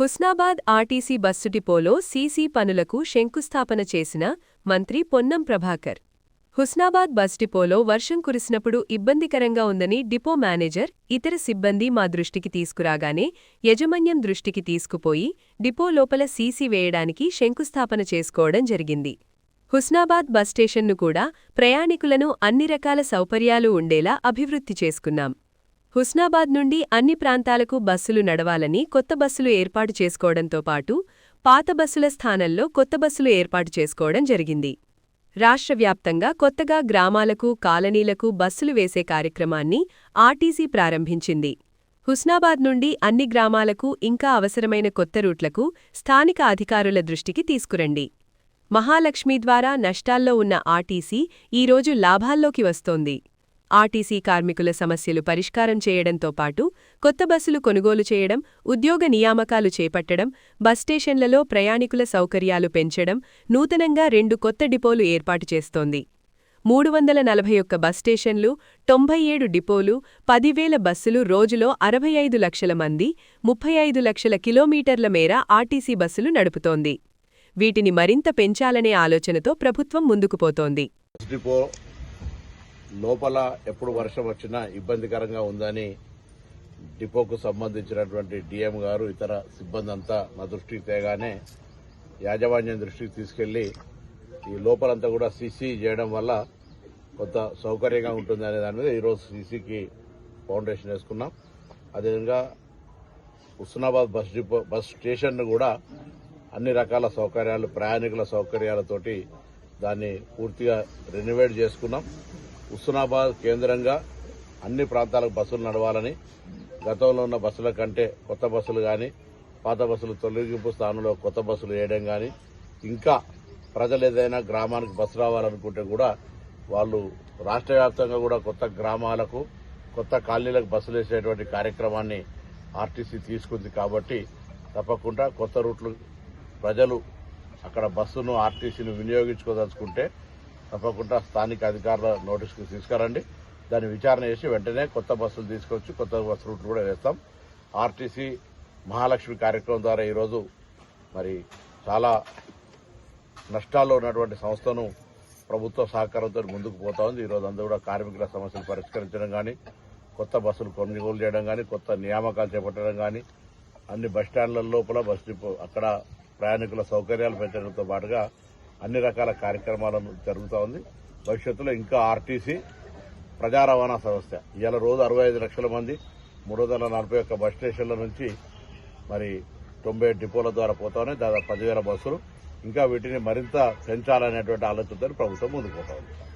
Husnabad RTC bus డిపోలో CC పనులకు శంకుస్థాపన చేసిన మంత్రి పొన్నం ప్రభాకర్. హుస్నాబాద్ బస్ డిపోలో వర్షం కురిసినప్పుడు ఇబ్బందికరంగా ఉందని డిపో మేనేజర్ ఇతర సిబ్బంది మా దృష్టికి తీసుకురాగానే యజమాన్యం దృష్టికి తీసుకుపోయి డిపో లోపల సీసీ వేయడానికి శంకుస్థాపన చేసుకోవడం జరిగింది. హుస్నాబాద్ బస్ స్టేషన్ను కూడా ప్రయాణికులను అన్ని రకాల సౌకర్యాలు ఉండేలా అభివృద్ధి చేసుకున్నాం. హుస్నాబాద్ నుండి అన్ని ప్రాంతాలకు బస్సులు నడవాలని కొత్త బస్సులు ఏర్పాటు చేసుకోవడంతో పాటు పాత బస్సుల స్థానంలో కొత్త బస్సులు ఏర్పాటు చేసుకోవడం జరిగింది. రాష్ట్ర వ్యాప్తంగా కొత్తగా గ్రామాలకు కాలనీలకు బస్సులు వేసే కార్యక్రమాన్ని ఆర్టీసీ ప్రారంభించింది. హుస్నాబాద్ నుండి అన్ని గ్రామాలకు ఇంకా అవసరమైన కొత్త రూట్లకు స్థానిక అధికారుల దృష్టికి తీసుకురండి. మహాలక్ష్మి ద్వారా నష్టాల్లో ఉన్న ఆర్టీసీ ఈరోజు లాభాల్లోకి వస్తోంది. ఆర్టీసీ కార్మికుల సమస్యలు పరిష్కారం చేయడంతో పాటు కొత్త బస్సులు కొనుగోలు చేయడం ఉద్యోగ నియామకాలు చేపట్టడం బస్ స్టేషన్లలో ప్రయాణికుల సౌకర్యాలు పెంచడం నూతనంగా రెండు కొత్త డిపోలు ఏర్పాటు చేస్తోంది. మూడు వందల నలభై ఒక్క బస్ స్టేషన్లు తొంభై ఏడు డిపోలు పదివేల బస్సులు రోజులో అరవై ఐదు లక్షల మంది ముప్పై ఐదు లక్షల కిలోమీటర్ల మేర ఆర్టీసీ బస్సులు నడుపుతోంది. వీటిని మరింత పెంచాలనే ఆలోచనతో ప్రభుత్వం ముందుకు పోతోంది. లోపల ఎప్పుడు వర్షం వచ్చినా ఇబ్బందికరంగా ఉందని డిపోకు సంబంధించినటువంటి డిఎం గారు ఇతర సిబ్బంది అంతా నా దృష్టికి తేగానే యాజమాన్యం దృష్టికి తీసుకెళ్ళి ఈ లోపలంతా కూడా సీసీ చేయడం వల్ల కొంత సౌకర్యంగా ఉంటుంది అనే దాని మీద ఈరోజు సీసీకి ఫౌండేషన్ వేసుకున్నాం. అదేవిధంగా Husnabad bus depot bus station కూడా అన్ని రకాల సౌకర్యాలు ప్రయాణికుల సౌకర్యాలతోటి దాన్ని పూర్తిగా రెనోవేట్ చేసుకున్నాం. హుస్నాబాద్ కేంద్రంగా అన్ని ప్రాంతాలకు బస్సులు నడవాలని గతంలో ఉన్న బస్సుల కంటే కొత్త బస్సులు కానీ పాత బస్సులు తొలగింపు స్థానంలో కొత్త బస్సులు వేయడం కానీ ఇంకా ప్రజలు ఏదైనా గ్రామానికి బస్సు రావాలనుకుంటే కూడా వాళ్ళు రాష్ట్ర వ్యాప్తంగా కూడా కొత్త గ్రామాలకు కొత్త కాలనీలకు బస్సులు వేసేటువంటి కార్యక్రమాన్ని ఆర్టీసీ తీసుకుంది కాబట్టి తప్పకుండా కొత్త రూట్లు ప్రజలు అక్కడ బస్సును ఆర్టీసీని వినియోగించుకోదలుచుకుంటే తప్పకుండా స్థానిక అధికారుల నోటీసుకు తీసుకురండి. దాన్ని విచారణ చేసి వెంటనే కొత్త బస్సులు తీసుకొచ్చి కొత్త బస్సు రూట్లు కూడా వేస్తాం. ఆర్టీసీ మహాలక్ష్మి కార్యక్రమం ద్వారా ఈరోజు మరి చాలా నష్టాల్లో ఉన్నటువంటి సంస్థను ప్రభుత్వ సహకారంతో ముందుకు పోతా ఉంది. ఈరోజు అందరూ కూడా కార్మికుల సమస్యలు పరిష్కరించడం కానీ కొత్త బస్సులు కొనుగోలు చేయడం కానీ కొత్త నియామకాలు చేపట్టడం కానీ అన్ని బస్టాండ్ల లోపల బస్ డిపో అక్కడ ప్రయాణికుల సౌకర్యాలు పెంచడంతో పాటుగా అన్ని రకాల కార్యక్రమాలను జరుగుతూ ఉంది. భవిష్యత్తులో ఇంకా ఆర్టీసీ ప్రజా రవాణా సంస్థ. ఇవాళ రోజు అరవై ఐదు లక్షల మంది మూడు వందల నలభై ఒక్క బస్ స్టేషన్ల నుంచి మరి తొంభై డిపోల ద్వారా పోతానే దాదాపు పదివేల బస్సులు. ఇంకా వీటిని మరింత పెంచాలనేటువంటి ఆలోచనతో ప్రభుత్వం ముందుకు పోతా ఉంది.